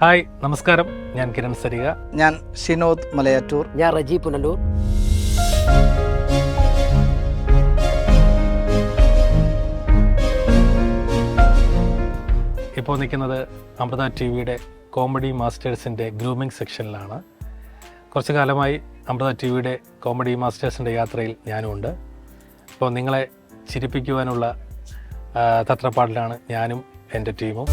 Hi നമസ്കാരം. ഞാൻ കിരൺ സരിക ഞാൻ ഷിനോദ് മലയാറ്റൂർ. ഞാൻ റജി പുനലൂർ. ഇപ്പോൾ നിൽക്കുന്നത് അമൃത ടി വിയുടെ കോമഡി മാസ്റ്റേഴ്സിന്റെ ഗ്രൂമിംഗ് സെക്ഷനിലാണ്. കുറച്ച് കാലമായി അമൃത ടി വിയുടെ കോമഡി മാസ്റ്റേഴ്സിന്റെ യാത്രയിൽ ഞാനും ഉണ്ട്. അപ്പോൾ നിങ്ങളെ ചിരിപ്പിക്കുവാനുള്ള തത്രപ്പാടിലാണ് ഞാനും എന്റെ ടീമും.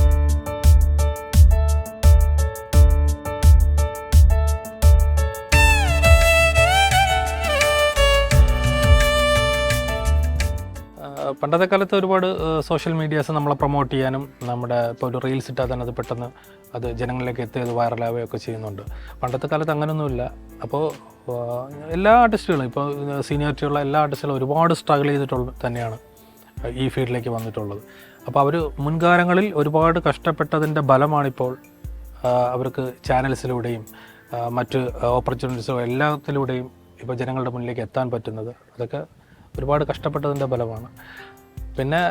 പണ്ടത്തെ കാലത്ത് ഒരുപാട് സോഷ്യൽ മീഡിയാസ് നമ്മളെ പ്രൊമോട്ട് ചെയ്യാനും നമ്മുടെ ഇപ്പോൾ ഒരു റീൽസ് ഇട്ടാൽ തന്നെ അത് പെട്ടെന്ന് അത് ജനങ്ങളിലേക്ക് എത്തി അത് വൈറലാവുകയൊക്കെ ചെയ്യുന്നുണ്ട്. പണ്ടത്തെ കാലത്ത് അങ്ങനെയൊന്നുമില്ല അപ്പോൾ എല്ലാ ആർട്ടിസ്റ്റുകളും ഇപ്പോൾ സീനിയോറിറ്റിയുള്ള എല്ലാ ആർട്ടിസ്റ്റുകളും ഒരുപാട് സ്ട്രഗിൾ ചെയ്തിട്ടുള്ള തന്നെയാണ് ഈ ഫീൽഡിലേക്ക് വന്നിട്ടുള്ളത്. അപ്പോൾ അവർ മുൻകാലങ്ങളിൽ ഒരുപാട് കഷ്ടപ്പെട്ടതിന്റെ ബലമാണിപ്പോൾ ആ, അവർക്ക് ചാനൽസിലൂടെയും മറ്റ് ഓപ്പർച്യൂണിറ്റീസോ എല്ലാത്തിലൂടെയും ഇപ്പോൾ ജനങ്ങളുടെ മുന്നിലേക്ക് എത്താൻ പറ്റുന്നത്. അതൊക്കെ ഒരുപാട് കഷ്ടപ്പെട്ടതിന്റെ ബലമാണ് പിന്നെ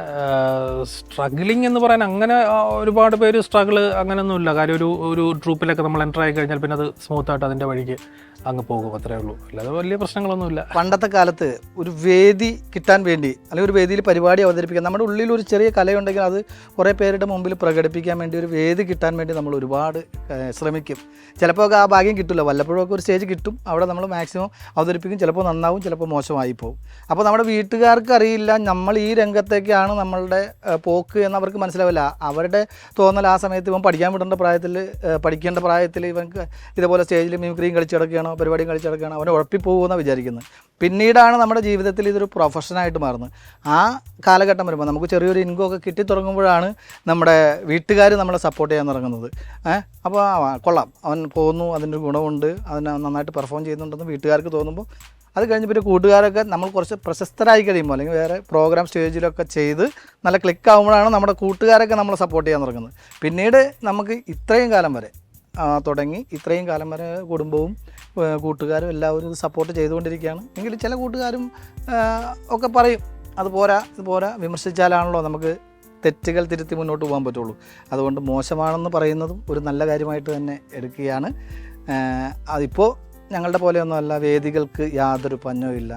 സ്ട്രഗ്ലിംഗ് എന്ന് പറയാൻ അങ്ങനെ ഒരുപാട് പേര് സ്ട്രഗിൾ അങ്ങനെയൊന്നുമില്ല കാര്യം ഒരു ഒരു ട്രൂപ്പിലൊക്കെ നമ്മൾ എന്റർ ആയി കഴിഞ്ഞാൽ പിന്നെ അത് സ്മൂത്ത് ആയിട്ട് അതിന്റെ വഴിക്ക് അങ്ങ് പോകും. അത്രേ ഉള്ളൂ. അല്ലാതെ വലിയ പ്രശ്നങ്ങളൊന്നുമില്ല. പണ്ടത്തെ കാലത്ത് ഒരു വേദി കിട്ടാൻ വേണ്ടി അല്ലെങ്കിൽ ഒരു വേദിയിൽ പരിപാടി അവതരിപ്പിക്കാൻ നമ്മുടെ ഉള്ളിൽ ഒരു ചെറിയ കലയുണ്ടെങ്കിൽ അത് കുറേ പേരുടെ മുമ്പിൽ പ്രകടിപ്പിക്കാൻ വേണ്ടി ഒരു വേദി കിട്ടാൻ വേണ്ടി നമ്മൾ ഒരുപാട് ശ്രമിക്കും. ചിലപ്പോൾ ആ ഭാഗ്യം കിട്ടില്ല. വല്ലപ്പോഴൊക്കെ ഒരു സ്റ്റേജ് കിട്ടും. അവിടെ നമ്മൾ മാക്സിമം അവതരിപ്പിക്കും. ചിലപ്പോൾ നന്നാവും ചിലപ്പോൾ മോശമായി പോകും അപ്പോൾ നമ്മുടെ വീട്ടുകാർക്ക് അറിയില്ല നമ്മൾ ഈ രംഗത്തേക്കാണ് നമ്മളുടെ പോക്ക് എന്ന് അവർക്ക് മനസ്സിലാവില്ല. അവരുടെ തോന്നൽ ആ സമയത്ത് ഇവൻ പഠിക്കാൻ വിടേണ്ട പ്രായത്തിൽ പഠിക്കേണ്ട പ്രായത്തിൽ ഇവർക്ക് ഇതുപോലെ സ്റ്റേജിൽ മിമിക്രിയും കളിച്ച് കിടക്കുകയാണോ പരിപാടിയും കളിച്ച് കിടക്കുകയാണോ അവനെ ഉഴപ്പിപ്പോകുമെന്നാണ് വിചാരിക്കുന്നത് പിന്നീടാണ് നമ്മുടെ ജീവിതത്തിൽ ഇതൊരു പ്രൊഫഷനായിട്ട് മാറുന്നത്. ആ കാലഘട്ടം വരുമ്പോൾ നമുക്ക് ചെറിയൊരു ഇൻകം ഒക്കെ കിട്ടി തുടങ്ങുമ്പോഴാണ് നമ്മുടെ വീട്ടുകാർ നമ്മളെ സപ്പോർട്ട് ചെയ്യാൻ തുടങ്ങുന്നത്. ഏഹ് അപ്പോൾ കൊള്ളാം. അവൻ പോകുന്നു അതിന്റെ ഗുണമുണ്ട് അതിനെ നന്നായിട്ട് പെർഫോം ചെയ്യുന്നുണ്ടെന്ന് വീട്ടുകാർക്ക് തോന്നുമ്പോൾ അത് കഴിഞ്ഞ് പിന്നെ കൂട്ടുകാരൊക്കെ നമ്മൾ കുറച്ച് പ്രശസ്തരായി കഴിയുമ്പോൾ അല്ലെങ്കിൽ വേറെ പ്രോഗ്രാം സ്റ്റേജിലൊക്കെ ചെയ്ത് നല്ല ക്ലിക്ക് ആകുമ്പോഴാണ് നമ്മുടെ കൂട്ടുകാരൊക്കെ നമ്മളെ സപ്പോർട്ട് ചെയ്യാൻ തുടങ്ങുന്നത്. പിന്നീട് നമുക്ക് ഇത്രയും കാലം വരെ തുടങ്ങി ഇത്രയും കാലം വരെ കുടുംബവും കൂട്ടുകാരും എല്ലാവരും ഇത് സപ്പോർട്ട് ചെയ്തുകൊണ്ടിരിക്കുകയാണ്. എങ്കിലും ചില കൂട്ടുകാരും ഒക്കെ പറയും അത് പോരാ ഇത് പോരാ വിമർശിച്ചാലാണല്ലോ നമുക്ക് തെറ്റുകൾ തിരുത്തി മുന്നോട്ട് പോകാൻ പറ്റുള്ളൂ. അതുകൊണ്ട് മോശമാണെന്ന് പറയുന്നതും ഒരു നല്ല കാര്യമായിട്ട് തന്നെ എടുക്കുകയാണ്. അതിപ്പോൾ ഞങ്ങളുടെ പോലെയൊന്നുമല്ല വേദികൾക്ക് യാതൊരു പഞ്ഞവുമില്ല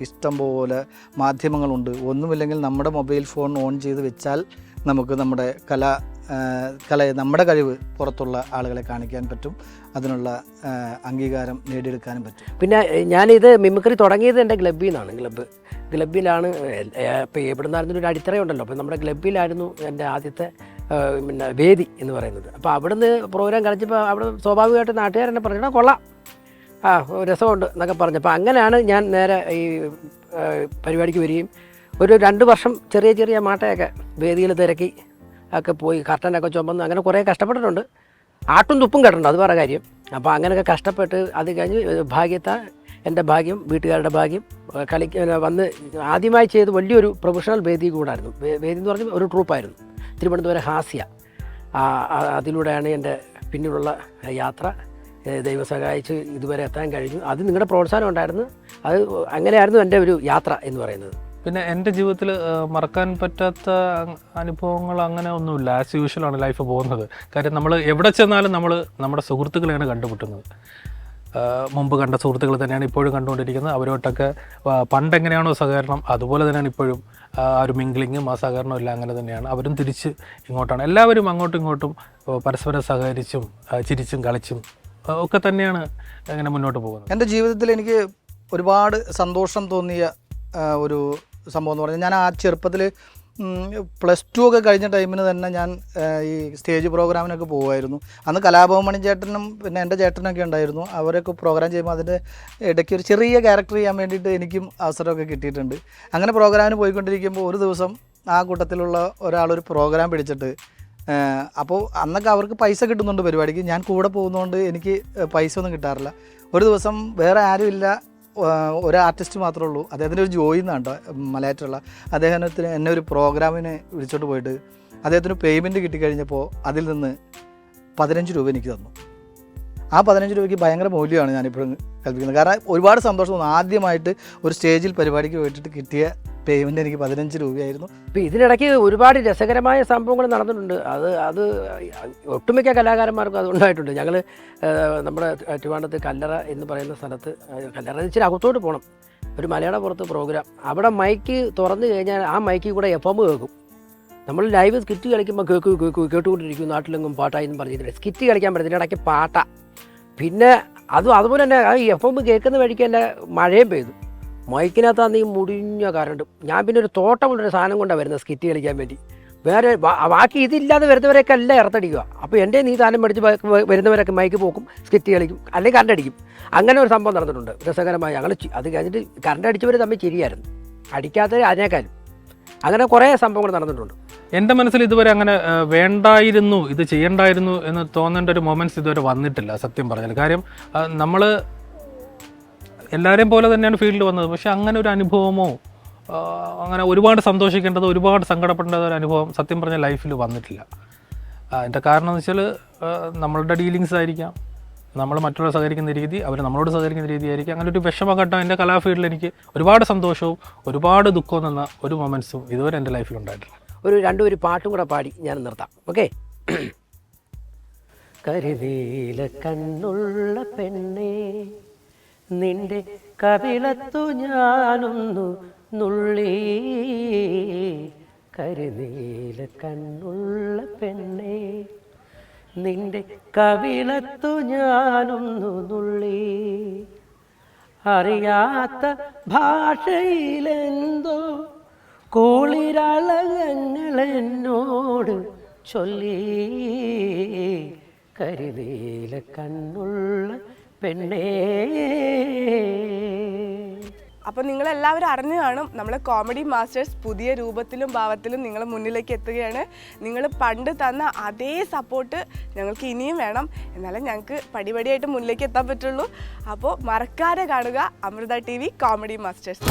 ഇഷ്ടം പോലെ മാധ്യമങ്ങളുണ്ട്. ഒന്നുമില്ലെങ്കിൽ നമ്മുടെ മൊബൈൽ ഫോൺ ഓൺ ചെയ്ത് വെച്ചാൽ നമുക്ക് നമ്മുടെ കല കല നമ്മുടെ കഴിവ് പുറത്തുള്ള ആളുകളെ കാണിക്കാൻ പറ്റും. അതിനുള്ള അംഗീകാരം നേടിയെടുക്കാനും പറ്റും. പിന്നെ ഞാനിത് മിമിക്രി തുടങ്ങിയത് എന്റെ ഗ്ലബിൽ നിന്നാണ്. ഗ്ലബ് ഗ്ലബിലാണ് ഇപ്പോൾ എവിടെ നിന്നായിരുന്നു ഒരു അടിത്തറയുണ്ടല്ലോ അപ്പോൾ നമ്മുടെ ഗ്ലബിലായിരുന്നു എന്റെ ആദ്യത്തെ പിന്നെ വേദി എന്ന് പറയുന്നത്. അപ്പോൾ അവിടുന്ന് പ്രോഗ്രാം കളിച്ചപ്പോൾ അവിടെ സ്വാഭാവികമായിട്ട് നാട്ടുകാരെന്നെ പറഞ്ഞാൽ കൊള്ളാം. ആ രസമുണ്ട് എന്നൊക്കെ പറഞ്ഞു. അപ്പോൾ അങ്ങനെയാണ് ഞാൻ നേരെ ഈ പരിപാടിക്ക് വരികയും ഒരു രണ്ട് വർഷം ചെറിയ ചെറിയ മാട്ടയൊക്കെ വേദിയിൽ തിരക്കി ഒക്കെ പോയി കർട്ടനൊക്കെ ചുമന്ന് അങ്ങനെ കുറേ കഷ്ടപ്പെട്ടിട്ടുണ്ട്. ആട്ടും തുപ്പും കേട്ടിട്ടുണ്ട് അത് വേറെ കാര്യം. അപ്പോൾ അങ്ങനെയൊക്കെ കഷ്ടപ്പെട്ട് അത് കഴിഞ്ഞ് ഭാഗ്യത്ത എന്റെ ഭാഗ്യം വീട്ടുകാരുടെ ഭാഗ്യം കളി വന്ന് ആദ്യമായി ചെയ്ത് വലിയൊരു പ്രൊഫഷണൽ വേദി കൂടായിരുന്നു. വേദി എന്ന് പറഞ്ഞാൽ ഒരു ട്രൂപ്പായിരുന്നു തിരുവനന്തപുരം ഹാസ്യ. അതിലൂടെയാണ് എന്റെ പിന്നീടുള്ള യാത്ര. ദൈവം സഹായിച്ച് ഇതുവരെ എത്താൻ കഴിഞ്ഞു. അത് നിങ്ങളുടെ പ്രോത്സാഹനം ഉണ്ടായിരുന്നു. അത് അങ്ങനെയായിരുന്നു എന്റെ ഒരു യാത്ര എന്ന് പറയുന്നത്. പിന്നെ എന്റെ ജീവിതത്തിൽ മറക്കാൻ പറ്റാത്ത അനുഭവങ്ങൾ അങ്ങനെ ഒന്നുമില്ല. ആസ് യൂഷ്വലാണ് ലൈഫ് പോകുന്നത്. കാര്യം നമ്മൾ എവിടെ ചെന്നാലും നമ്മൾ നമ്മുടെ സുഹൃത്തുക്കളെയാണ് കണ്ടുമുട്ടുന്നത്. മുമ്പ് കണ്ട സുഹൃത്തുക്കൾ തന്നെയാണ് ഇപ്പോഴും കണ്ടുകൊണ്ടിരിക്കുന്നത്. അവരോട്ടൊക്കെ പണ്ടെങ്ങനെയാണോ സഹകരണം അതുപോലെ തന്നെയാണ് ഇപ്പോഴും. ആ ഒരു മിംഗ്ലിങ്ങും ആ സഹകരണവും എല്ലാം അങ്ങനെ തന്നെയാണ്. അവരും തിരിച്ച് ഇങ്ങോട്ടാണ്. എല്ലാവരും അങ്ങോട്ടും ഇങ്ങോട്ടും പരസ്പരം സഹകരിച്ചും ചിരിച്ചും കളിച്ചും ഒക്കെ തന്നെയാണ് അങ്ങനെ മുന്നോട്ട് പോകുന്നത്. എന്റെ ജീവിതത്തിൽ എനിക്ക് ഒരുപാട് സന്തോഷം തോന്നിയ ഒരു സംഭവം എന്ന് പറഞ്ഞാൽ ഞാൻ ആ ചെറുപ്പത്തിൽ പ്ലസ് ടു ഒക്കെ കഴിഞ്ഞ ടൈമിന് തന്നെ ഞാൻ ഈ സ്റ്റേജ് പ്രോഗ്രാമിനൊക്കെ പോകുമായിരുന്നു അന്ന് കലാഭവമണി ചേട്ടനും പിന്നെ എന്റെ ചേട്ടനൊക്കെ ഉണ്ടായിരുന്നു. അവരൊക്കെ പ്രോഗ്രാം ചെയ്യുമ്പോൾ അതിന്റെ ഇടയ്ക്ക് ഒരു ചെറിയ ക്യാരക്ടർ ചെയ്യാൻ വേണ്ടിയിട്ട് എനിക്കും അവസരമൊക്കെ കിട്ടിയിട്ടുണ്ട്. അങ്ങനെ പ്രോഗ്രാമിന് പോയിക്കൊണ്ടിരിക്കുമ്പോൾ ഒരു ദിവസം ആ കൂട്ടത്തിലുള്ള ഒരാളൊരു പ്രോഗ്രാം പിടിച്ചിട്ട് അപ്പോൾ അന്നൊക്കെ അവർക്ക് പൈസ കിട്ടുന്നുണ്ട് പരിപാടിക്ക്. ഞാൻ കൂടെ പോകുന്നതുകൊണ്ട് എനിക്ക് പൈസ ഒന്നും കിട്ടാറില്ല. ഒരു ദിവസം വേറെ ആരുമില്ല ഒരു ആർട്ടിസ്റ്റ് മാത്രമേ ഉള്ളൂ. അദ്ദേഹത്തിന്റെ ഒരു ജോയി എന്നാണ് കേട്ടോ മലയാറ്റുള്ള അദ്ദേഹത്തിന് എന്നെ ഒരു പ്രോഗ്രാമിന് വിളിച്ചോണ്ട് പോയിട്ട് അദ്ദേഹത്തിന് പേയ്മെന്റ് കിട്ടിക്കഴിഞ്ഞപ്പോൾ അതിൽ നിന്ന് പതിനഞ്ച് രൂപ എനിക്ക് തന്നു. ആ പതിനഞ്ച് രൂപയ്ക്ക് ഭയങ്കര മൂല്യമാണ് ഞാനിപ്പോഴും കൽപ്പിക്കുന്നത്. കാരണം ഒരുപാട് സന്തോഷം തോന്നുന്നു. ആദ്യമായിട്ട് ഒരു സ്റ്റേജിൽ പരിപാടിക്ക് പോയിട്ട് കിട്ടിയ പേയ്മെന്റ് എനിക്ക് പതിനഞ്ച് രൂപയായിരുന്നു. ഇപ്പം ഇതിനിടയ്ക്ക് ഒരുപാട് രസകരമായ സംഭവങ്ങൾ നടന്നിട്ടുണ്ട്. അത് അത് ഒട്ടുമിക്ക കലാകാരന്മാർക്കും അത് ഉണ്ടായിട്ടുണ്ട്. ഞങ്ങൾ നമ്മുടെ ട്രിവാണ്ടത്ത് കല്ലറ എന്ന് പറയുന്ന സ്ഥലത്ത് കല്ലറ ഇച്ചിരി അകത്തോട്ട് പോകണം ഒരു മലയാള പുറത്ത് പ്രോഗ്രാം. അവിടെ മൈക്ക് തുറന്നു കഴിഞ്ഞാൽ ആ മൈക്കിൽ കൂടെ എഫ് എം കേൾക്കും. നമ്മൾ ലൈവ് സ്കിറ്റ് കളിക്കുമ്പോൾ കേൾക്കും കേൾക്കും കേട്ടുകൊണ്ടിരിക്കും നാട്ടിലെങ്ങും പാട്ടായി എന്ന് പറഞ്ഞിട്ടില്ല സ്കിറ്റ് കളിക്കാൻ പറ്റത്തില്ല. ഇടയ്ക്ക് പാട്ട. പിന്നെ അതും അതുപോലെ തന്നെ ആ എഫ് എം കേൾക്കുന്ന വഴിക്ക് തന്നെ മഴയും പെയ്തു. മൈക്കിനകത്താന്ന് ഈ മുടിഞ്ഞ കറണ്ട് ഞാൻ പിന്നെ ഒരു തോട്ടം കൊണ്ടൊരു സാധനം കൊണ്ടാണ് വരുന്നത് സ്കിറ്റ് കളിക്കാൻ വേണ്ടി. വേറെ ബാക്കി ഇതില്ലാതെ വരുന്നവരൊക്കെ അല്ല ഇറത്തടിക്കുക. അപ്പോൾ എന്റെ നീ സാധനം മേടിച്ച് വരുന്നവരൊക്കെ മൈക്ക് പോക്കും സ്കിറ്റ് കളിക്കും അല്ലെങ്കിൽ കറണ്ട് അടിക്കും. അങ്ങനെ ഒരു സംഭവം നടന്നിട്ടുണ്ട്. രസകരമായി. ഞങ്ങൾ അത് കഴിഞ്ഞിട്ട് കറണ്ട് അടിച്ചവർ തമ്മിൽ ചിരിയായിരുന്നു. അടിക്കാത്തവർ അതിനേക്കാളും. അങ്ങനെ കുറേ സംഭവങ്ങൾ നടന്നിട്ടുണ്ട്. എന്റെ മനസ്സിൽ ഇതുവരെ അങ്ങനെ വേണ്ടായിരുന്നു ഇത് ചെയ്യണ്ടായിരുന്നു എന്ന് തോന്നേണ്ട ഒരു മൊമെന്റ്സ് ഇതുവരെ വന്നിട്ടില്ല സത്യം പറഞ്ഞാൽ കാര്യം നമ്മൾ എല്ലാവരെയും പോലെ തന്നെയാണ് ഫീൽഡിൽ വന്നത്. പക്ഷെ അങ്ങനെ ഒരു അനുഭവമോ അങ്ങനെ ഒരുപാട് സന്തോഷിക്കേണ്ടത് ഒരുപാട് സങ്കടപ്പെടേണ്ടത് ഒരു അനുഭവം സത്യം പറഞ്ഞ ലൈഫിൽ വന്നിട്ടില്ല. അതിന്റെ കാരണം എന്ന് വെച്ചാൽ നമ്മളുടെ ഡീലിങ്സ് ആയിരിക്കാം. നമ്മൾ മറ്റുള്ള സഹകരിക്കുന്ന രീതി അവർ നമ്മളോട് സഹകരിക്കുന്ന രീതി ആയിരിക്കും. അങ്ങനെ ഒരു വിഷമഘട്ടം എന്റെ കലാഫീൽഡിൽ എനിക്ക് ഒരുപാട് സന്തോഷവും ഒരുപാട് ദുഃഖവും നിന്ന ഒരു മൊമെൻസും ഇതുവരെ എന്റെ ലൈഫിൽ ഉണ്ടായിട്ടില്ല. ഒരു രണ്ട് ഒരു പാട്ടും കൂടെ പാടി ഞാൻ നിർത്താം. ഓക്കെ? കരുതീല കണ്ണുള്ള പെണ്ണേ നിന്റെ കവിളത്തു ഞാനൊന്നു നുള്ളി. കരുനീല കണ്ണുള്ള പെണ്ണേ നിന്റെ കവിളത്തു ഞാനൊന്നു നുള്ളി. അറിയാത്ത ഭാഷയിലെന്തോ കുളിരളകങ്ങൾ ചൊല്ലി. കരുതീല കണ്ണുള്ള പെണ്ണേ. അപ്പോൾ നിങ്ങൾ എല്ലാവരും അറിഞ്ഞു കാണും നമ്മളെ കോമഡി മാസ്റ്റേഴ്സ് പുതിയ രൂപത്തിലും ഭാവത്തിലും നിങ്ങൾ മുന്നിലേക്ക് എത്തുകയാണ്. നിങ്ങൾ പണ്ട് തന്ന അതേ സപ്പോർട്ട് ഞങ്ങൾക്ക് ഇനിയും വേണം. എന്നാലേ ഞങ്ങൾക്ക് പടിപടിയായിട്ട് മുന്നിലേക്ക് എത്താൻ പറ്റുള്ളൂ. അപ്പോൾ മറക്കാതെ കാണുക അമൃത ടി കോമഡി മാസ്റ്റേഴ്സ്